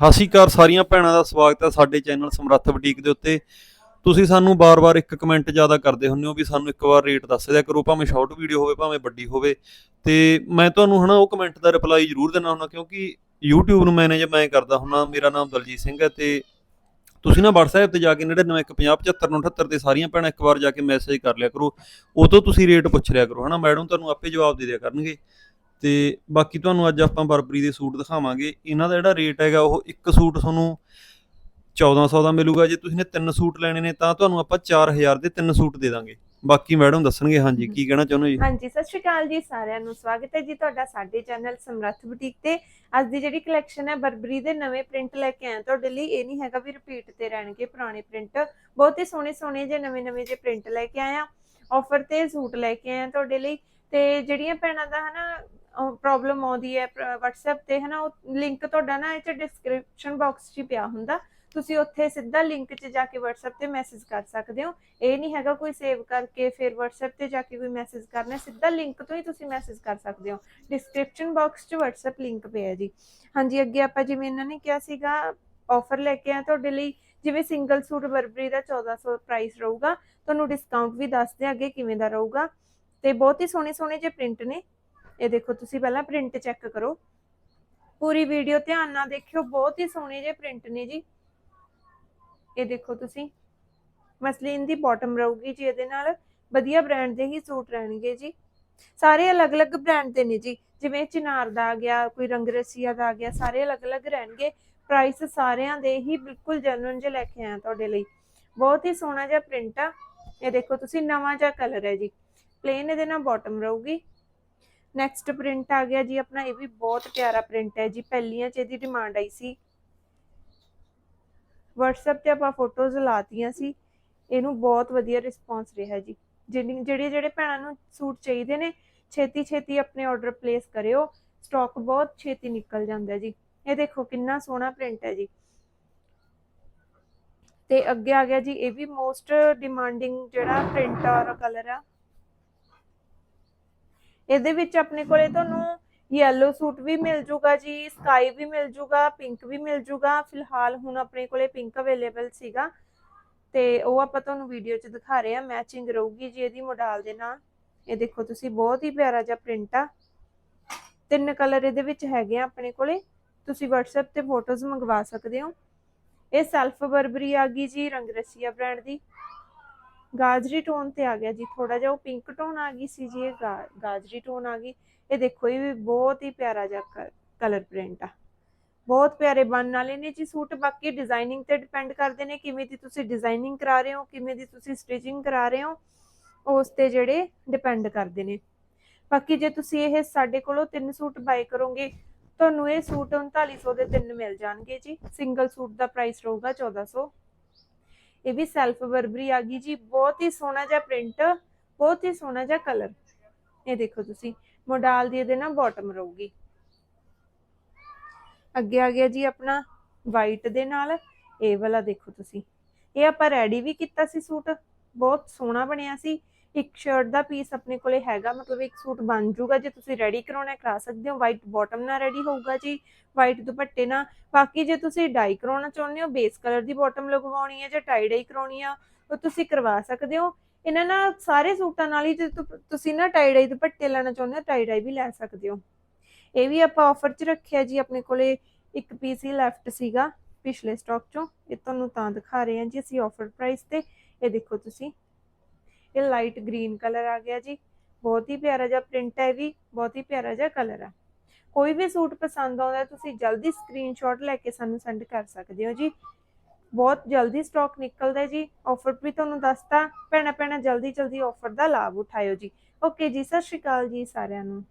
ਸਤਿ ਸ਼੍ਰੀ ਅਕਾਲ ਸਾਰੀਆਂ ਭੈਣਾਂ ਦਾ ਸਵਾਗਤ ਹੈ ਸਾਡੇ ਚੈਨਲ ਸਮਰੱਥ ਬੁਟੀਕ ਦੇ ਉੱਤੇ। ਤੁਸੀਂ ਸਾਨੂੰ ਬਾਰ-ਬਾਰ ਇੱਕ ਕਮੈਂਟ ਜ਼ਿਆਦਾ ਕਰਦੇ ਹੁੰਦੇ ਹੋ ਵੀ ਸਾਨੂੰ ਇੱਕ ਵਾਰ ਰੇਟ ਦੱਸ ਦਿਆ ਕਰੋ, ਭਾਵੇਂ ਸ਼ਾਰਟ ਵੀਡੀਓ ਹੋਵੇ, ਭਾਵੇਂ ਵੱਡੀ ਹੋਵੇ। ਤੇ ਮੈਂ ਤੁਹਾਨੂੰ ਹਨਾ ਉਹ ਕਮੈਂਟ ਦਾ ਰਿਪਲਾਈ ਜ਼ਰੂਰ ਦੇਣਾ ਹੁੰਦਾ ਕਿਉਂਕਿ YouTube ਨੂੰ ਮੈਨੇਜ ਮੈਂ ਕਰਦਾ ਹੁੰਨਾ ਮੇਰਾ ਨਾਮ ਦਲਜੀਤ ਸਿੰਘ ਹੈ ਤੇ ਤੁਸੀਂ ਨਾ WhatsApp ਤੇ ਜਾ ਕੇ 9915759978 ਤੇ ਸਾਰੀਆਂ ਭੈਣਾਂ ਇੱਕ ਵਾਰ ਜਾ ਕੇ ਮੈਸੇਜ ਕਰ ਲਿਆ ਕਰੋ। ਉਹ ਤੋਂ ਤੁਸੀਂ ਰੇਟ ਪੁੱਛ ਲਿਆ ਕਰੋ ਹਨਾ ਮੈਡਮ ਤੁਹਾਨੂੰ ਆਪੇ ਜਵਾਬ ਦੇ ਦਿਆ ਕਰਨਗੇ। ਤੇ ਬਾਕੀ ਤੁਹਾਨੂੰ ਅੱਜ ਆਪਾਂ ਬਰਬਰੀ ਦੇ ਸੂਟ ਦਿਖਾਵਾਂਗੇ। ਇਹਨਾਂ ਦਾ ਜਿਹੜਾ ਰੇਟ ਹੈਗਾ, ਉਹ ਇੱਕ ਸੂਟ ਤੁਹਾਨੂੰ 1400 ਦਾ ਮਿਲੂਗਾ। ਜੇ ਤੁਸੀਂ ਨੇ ਤਿੰਨ ਸੂਟ ਲੈਣੇ ਨੇ, ਤਾਂ ਤੁਹਾਨੂੰ ਆਪਾਂ 4000 ਦੇ ਤਿੰਨ ਸੂਟ ਦੇ ਦਾਂਗੇ। ਬਾਕੀ ਮੈਡਮ ਦੱਸਣਗੇ, ਹਾਂਜੀ, ਕੀ ਕਹਿਣਾ ਚਾਹੁੰਦੇ ਜੀ? ਹਾਂਜੀ, ਸਤਿ ਸ਼੍ਰੀ ਅਕਾਲ ਜੀ, ਸਾਰਿਆਂ ਨੂੰ ਸਵਾਗਤ ਹੈ ਜੀ ਤੁਹਾਡਾ ਸਾਡੇ ਚੈਨਲ ਸਮਰੱਥ ਬੁਟੀਕ ਤੇ। ਅੱਜ ਦੀ ਜਿਹੜੀ ਕਲੈਕਸ਼ਨ ਹੈ, ਬਰਬਰੀ ਦੇ ਨਵੇਂ ਪ੍ਰਿੰਟ ਲੈ ਕੇ ਆਏ ਤੁਹਾਡੇ ਲਈ ਇਹ ਨਹੀਂ ਹੈਗਾ ਵੀ ਰਿਪੀਟ ਤੇ ਰਹਿਣਗੇ, ਪੁਰਾਣੇ ਪ੍ਰਿੰਟ ਬਹੁਤ ਹੀ ਸੋਹਣੇ ਸੋਹਣੇ ਜੇ ਨਵੇਂ ਨਵੇਂ ਜੇ ਪ੍ਰਿੰਟ ਲੈ ਕੇ ਆਇਆ ਆਫਰ ਤੇ ਸੂਟ ਲੈ ਕੇ ਆਏ ਤੁਹਾਡੇ ਲਈ। ਤੇ ਜਿਹੜੀਆਂ ਭੈਣਾਂ ਦਾ ਹਨਾ ਪ੍ਰੋਬਲਮ ਆਉਂਦੀ ਹੈ WhatsApp ਤੇ, ਹਨਾ, ਉਹ ਲਿੰਕ ਤੁਹਾਡਾ ਨਾ ਇਹ ਚ ਡਿਸਕ੍ਰਿਪਸ਼ਨ ਬਾਕਸ 'ਚ ਪਿਆ ਹੁੰਦਾ। ਤੁਸੀਂ ਉੱਥੇ ਸਿੱਧਾ ਲਿੰਕ 'ਚ ਜਾ ਕੇ WhatsApp ਤੇ ਮੈਸੇਜ ਕਰ ਸਕਦੇ ਹੋ। ਇਹ ਨਹੀਂ ਹੈਗਾ ਕੋਈ ਸੇਵ ਕਰਕੇ ਫਿਰ WhatsApp ਤੇ ਜਾ ਕੇ ਕੋਈ ਮੈਸੇਜ ਕਰਨਾ ਸਿੱਧਾ ਲਿੰਕ ਤੋਂ ਹੀ ਤੁਸੀਂ ਮੈਸੇਜ ਕਰ ਸਕਦੇ ਹੋ। ਡਿਸਕ੍ਰਿਪਸ਼ਨ ਬਾਕਸ 'ਚ WhatsApp ਲਿੰਕ ਪਿਆ ਜੀ। ਹਾਂਜੀ, ਅੱਗੇ ਆਪਾਂ ਜਿਵੇਂ ਇਹਨਾਂ ਨੇ ਕਿਹਾ ਸੀਗਾ ਆਫਰ ਲੈ ਕੇ ਆ ਤੁਹਾਡੇ ਲਈ, ਜਿਵੇਂ ਸਿੰਗਲ ਸੂਟ ਬਰਬਰੀ ਦਾ 1400 ਪ੍ਰਾਈਸ ਰਹੂਗਾ। ਤੁਹਾਨੂੰ ਡਿਸਕਾਊਂਟ ਵੀ ਦੱਸਦੇ ਦਿਆਂ ਕਿਵੇਂ ਦਾ ਰਹੂਗਾ। ਤੇ ਬਹੁਤ ਹੀ ਸੋਹਣੇ ਸੋਹਣੇ ਜੇ ਪ੍ਰਿੰਟ ਨੇ। ਇਹ ਦੇਖੋ, ਤੁਸੀਂ ਪਹਿਲਾਂ ਪ੍ਰਿੰਟ ਚੈੱਕ ਕਰੋ। ਪੂਰੀ ਵੀਡੀਓ ਧਿਆਨ ਨਾਲ ਦੇਖਿਓ, ਬਹੁਤ ਹੀ ਸੋਹਣੇ ਜੇ ਪ੍ਰਿੰਟ ਨੇ ਜੀ। ਇਹ ਦੇਖੋ ਤੁਸੀਂ, ਮਸਲੀਨ ਦੀ ਬਾਟਮ ਰਹੂਗੀ ਜੀ, ਇਹਦੇ ਨਾਲ ਵਧੀਆ ਬ੍ਰਾਂਡ ਦੇ ਹੀ ਸੂਟ ਰਹਿਣਗੇ ਜੀ। ਸਾਰੇ ਅਲੱਗ-ਅਲੱਗ ਬ੍ਰਾਂਡ ਦੇ ਨੇ ਜੀ, ਜਿਵੇਂ ਚਿਨਾਰ ਦਾ ਆ ਗਿਆ, ਕੋਈ ਰੰਗਰਸੀਆ ਦਾ ਆ ਗਿਆ, ਸਾਰੇ ਅਲੱਗ-ਅਲੱਗ ਰਹਿਣਗੇ। ਪ੍ਰਾਈਸ ਸਾਰਿਆਂ ਦੇ ਹੀ ਬਿਲਕੁਲ ਜੈਨੂਇਨ ਜੇ ਲੈ ਕੇ ਆਇਆ ਤੁਹਾਡੇ ਲਈ। ਬਹੁਤ ਹੀ ਸੋਹਣਾ ਜਿਹਾ ਪ੍ਰਿੰਟ ਆ। ਇਹ ਦੇਖੋ ਤੁਸੀਂ, ਨਵਾਂ ਜਿਹਾ ਕਲਰ ਹੈ ਜੀ। ਪਲੇਨ ਇਹਦੇ ਨਾਲ ਬਾਟਮ ਰਹੂਗੀ। ਨੈਕਸਟ ਪ੍ਰਿੰਟ ਆ ਗਿਆ ਜੀ, ਆਪਣਾ ਇਹ ਵੀ ਬਹੁਤ ਪਿਆਰਾ ਪ੍ਰਿੰਟ ਹੈ ਜੀ। ਪਹਿਲੀਆਂ ਚ ਇਹਦੀ ਡਿਮਾਂਡ ਆਈ ਸੀ। WhatsApp ਤੇ ਆਪਾਂ ਫੋਟੋਜ਼ ਲਾਤੀਆਂ ਸੀ। ਇਹਨੂੰ ਬਹੁਤ ਵਧੀਆ ਰਿਸਪੌਂਸ ਰਿਹਾ ਜੀ। ਜਿਹੜੇ ਜਿਹੜੇ ਭੈਣਾਂ ਨੂੰ ਸੂਟ ਚਾਹੀਦੇ ਨੇ, ਛੇਤੀ ਛੇਤੀ ਆਪਣੇ ਆਰਡਰ ਪਲੇਸ ਕਰਿਓ। ਸਟਾਕ ਬਹੁਤ ਛੇਤੀ ਨਿਕਲ ਜਾਂਦਾ ਜੀ। ਇਹ ਦੇਖੋ ਕਿੰਨਾ ਸੋਹਣਾ ਪ੍ਰਿੰਟ ਹੈ ਜੀ। ਤੇ ਅੱਗੇ ਆ ਗਿਆ ਜੀ, ਇਹ ਵੀ ਮੋਸਟ ਡਿਮਾਂਡਿੰਗ ਜਿਹੜਾ ਪ੍ਰਿੰਟ ਔਰ ਕਲਰ ਆ। ਇਹਦੇ ਵਿੱਚ ਆਪਣੇ ਕੋਲੇ ਤੁਹਾਨੂੰ ਯੈਲੋ ਸੂਟ ਵੀ ਮਿਲ ਜੂਗਾ ਜੀ ਸਕਾਈ ਵੀ ਮਿਲ ਜੂਗਾ ਪਿੰਕ ਵੀ ਮਿਲ ਜੂਗਾ। ਫਿਲਹਾਲ ਹੁਣ ਆਪਣੇ ਕੋਲੇ ਪਿੰਕ ਅਵੇਲੇਬਲ ਸੀਗਾ। ਤੇ ਉਹ ਆਪਾਂ ਤੁਹਾਨੂੰ ਵੀਡੀਓ 'ਚ ਦਿਖਾ ਰਹੇ ਆ ਮੈਚਿੰਗ ਰਹੂਗੀ ਜੀ ਇਹਦੀ ਮੋਡਲ ਦੇ ਨਾਲ। ਇਹ ਦੇਖੋ ਤੁਸੀਂ, ਬਹੁਤ ਹੀ ਪਿਆਰਾ ਜਿਹਾ ਪ੍ਰਿੰਟ ਆ। ਤਿੰਨ ਕਲਰ ਇਹਦੇ ਵਿੱਚ ਹੈਗੇ ਆ ਆਪਣੇ ਕੋਲੇ। ਤੁਸੀਂ WhatsApp ਤੇ ਫੋਟੋਜ਼ ਮੰਗਵਾ ਸਕਦੇ ਹੋ। ਇਹ ਸੈਲਫ ਬਰਬਰੀ ਆ ਗਈ ਜੀ ਰੰਗਰਸੀਆ ਬ੍ਰਾਂਡ ਦੀ। ਗਾਜਰੀ ਟੋਨ ਤੇ ਆ ਗਿਆ ਜੀ ਥੋੜਾ ਜਿਹਾ ਉਹ ਪਿੰਕ ਟੋਨ ਆ ਗਈ ਸੀ ਜੀ, ਇਹ ਗਾ- ਗਾਜਰੀ ਟੋਨ ਆ ਗਈ। ਇਹ ਦੇਖੋ, ਇਹ ਵੀ ਬਹੁਤ ਹੀ ਪਿਆਰਾ ਜਿਹਾ ਕਲਰ ਪ੍ਰਿੰਟ ਆ। ਬਹੁਤ ਪਿਆਰੇ ਬਣਨ ਵਾਲੇ ਨੇ ਜੀ ਸੂਟ, ਬਾਕੀ ਡਿਜ਼ਾਈਨਿੰਗ ਤੇ ਡਿਪੈਂਡ ਕਰਦੇ ਨੇ ਕਿਵੇਂ ਦੀ ਤੁਸੀਂ ਡਿਜ਼ਾਈਨਿੰਗ ਕਰਾ ਰਹੇ ਹੋ, ਕਿਵੇਂ ਦੀ ਤੁਸੀਂ ਸਟਿਚਿੰਗ ਕਰਾ ਰਹੇ ਹੋ, ਉਸ ਤੇ ਜਿਹੜੇ ਡਿਪੈਂਡ ਕਰਦੇ ਨੇ। ਬਾਕੀ ਜੇ ਤੁਸੀਂ ਇਹ ਸਾਡੇ ਕੋਲੋਂ ਤਿੰਨ ਸੂਟ ਬਾਈ ਕਰੋਗੇ, ਤੁਹਾਨੂੰ ਇਹ ਸੂਟ 3900 ਦੇ ਤਿੰਨ ਮਿਲ ਜਾਣਗੇ ਜੀ। ਸਿੰਗਲ ਸੂਟ ਦਾ ਪ੍ਰਾਈਸ ਰਹੂਗਾ 1400 ਇਹ ਵੀ ਸੈਲਫ ਬਰਬਰੀ ਆ ਗਈ ਜੀ, ਬਹੁਤ ਹੀ ਸੋਹਣਾ ਜਿਹਾ ਪ੍ਰਿੰਟ ਬਹੁਤ ਹੀ ਸੋਹਣਾ ਜਿਹਾ ਕਲਰ ਇਹ ਦੇਖੋ ਤੁਸੀਂ, ਮੋਡਲ ਦੀ ਇਹਦੇ ਨਾਲ ਬਾਟਮ ਰਹੂਗੀ। ਅੱਗੇ ਆ ਗਿਆ ਜੀ ਆਪਣਾ ਵਾਈਟ ਦੇ ਨਾਲ, ਇਹ ਵਾਲਾ ਦੇਖੋ ਤੁਸੀਂ। ਇਹ ਆਪਾਂ ਰੈਡੀ ਵੀ ਕੀਤਾ ਸੀ ਸੂਟ, ਬਹੁਤ ਸੋਹਣਾ ਬਣਿਆ ਸੀ। ਇੱਕ ਸ਼ਰਟ ਦਾ ਪੀਸ ਆਪਣੇ ਕੋਲੇ ਹੈਗਾ, ਮਤਲਬ ਇੱਕ ਸੂਟ ਬਣ ਜੂਗਾ ਜੇ ਤੁਸੀਂ ਰੈਡੀ ਕਰਾਉਣਾ ਕਰਾ ਸਕਦੇ ਹੋ। ਵਾਈਟ ਬਾਟਮ ਨਾਲ ਰੈਡੀ ਹੋਊਗਾ ਜੀ ਵਾਈਟ ਦੁਪੱਟੇ ਨਾਲ। ਬਾਕੀ ਜੇ ਤੁਸੀਂ ਡਾਈ ਕਰਾਉਣਾ ਚਾਹੁੰਦੇ ਹੋ ਬੇਸ ਕਲਰ ਦੀ ਬਾਟਮ ਲਗਵਾਉਣੀ ਹੈ ਜਾਂ ਟਾਈ ਡਾਈ ਕਰਾਉਣੀ ਆ, ਉਹ ਤੁਸੀਂ ਕਰਵਾ ਸਕਦੇ ਹੋ। ਇਹਨਾਂ ਨਾਲ ਸਾਰੇ ਸੂਟਾਂ ਨਾਲ ਹੀ ਜੇ ਤੁਸੀਂ ਨਾ ਟਾਈ ਡਾਈ ਦੁਪੱਟੇ ਲੈਣਾ ਚਾਹੁੰਦੇ ਹੋ ਟਾਈ ਡਾਈ ਵੀ ਲੈ ਸਕਦੇ ਹੋ। ਇਹ ਵੀ ਆਪਾਂ ਆਫਰ 'ਚ ਰੱਖਿਆ ਜੀ, ਆਪਣੇ ਕੋਲੇ ਇੱਕ ਪੀਸ ਹੀ ਲੈਫਟ ਸੀਗਾ, ਪਿਛਲੇ ਸਟਾਕ 'ਚੋਂ। ਇਹ ਤੁਹਾਨੂੰ ਤਾਂ ਦਿਖਾ ਰਹੇ ਹਾਂ ਜੀ ਅਸੀਂ ਆਫਰ ਪ੍ਰਾਈਸ ਤੇ। ਇਹ ਦੇਖੋ ਤੁਸੀਂ ਇਹ ਲਾਈਟ ਗ੍ਰੀਨ ਕਲਰ ਆ ਗਿਆ ਜੀ। ਬਹੁਤ ਹੀ ਪਿਆਰਾ ਜਿਹਾ ਪ੍ਰਿੰਟ ਹੈ ਵੀ, ਬਹੁਤ ਹੀ ਪਿਆਰਾ ਜਿਹਾ ਕਲਰ ਆ। ਕੋਈ ਵੀ ਸੂਟ ਪਸੰਦ ਆਉਂਦਾ, ਤੁਸੀਂ ਜਲਦੀ ਸਕਰੀਨਸ਼ਾਟ ਲੈ ਕੇ ਸਾਨੂੰ ਸੈਂਡ ਕਰ ਸਕਦੇ ਹੋ ਜੀ। ਬਹੁਤ ਜਲਦੀ ਸਟਾਕ ਨਿਕਲਦਾ ਜੀ। ਆਫਰ ਵੀ ਤੁਹਾਨੂੰ ਦੱਸਤਾ। ਭੈਣਾ ਭੈਣਾ ਜਲਦੀ ਜਲਦੀ ਆਫਰ ਦਾ ਲਾਭ ਉਠਾਇਓ ਜੀ। ਓਕੇ ਜੀ, ਸਤਿ ਸ਼੍ਰੀ ਅਕਾਲ ਜੀ ਸਾਰਿਆਂ ਨੂੰ।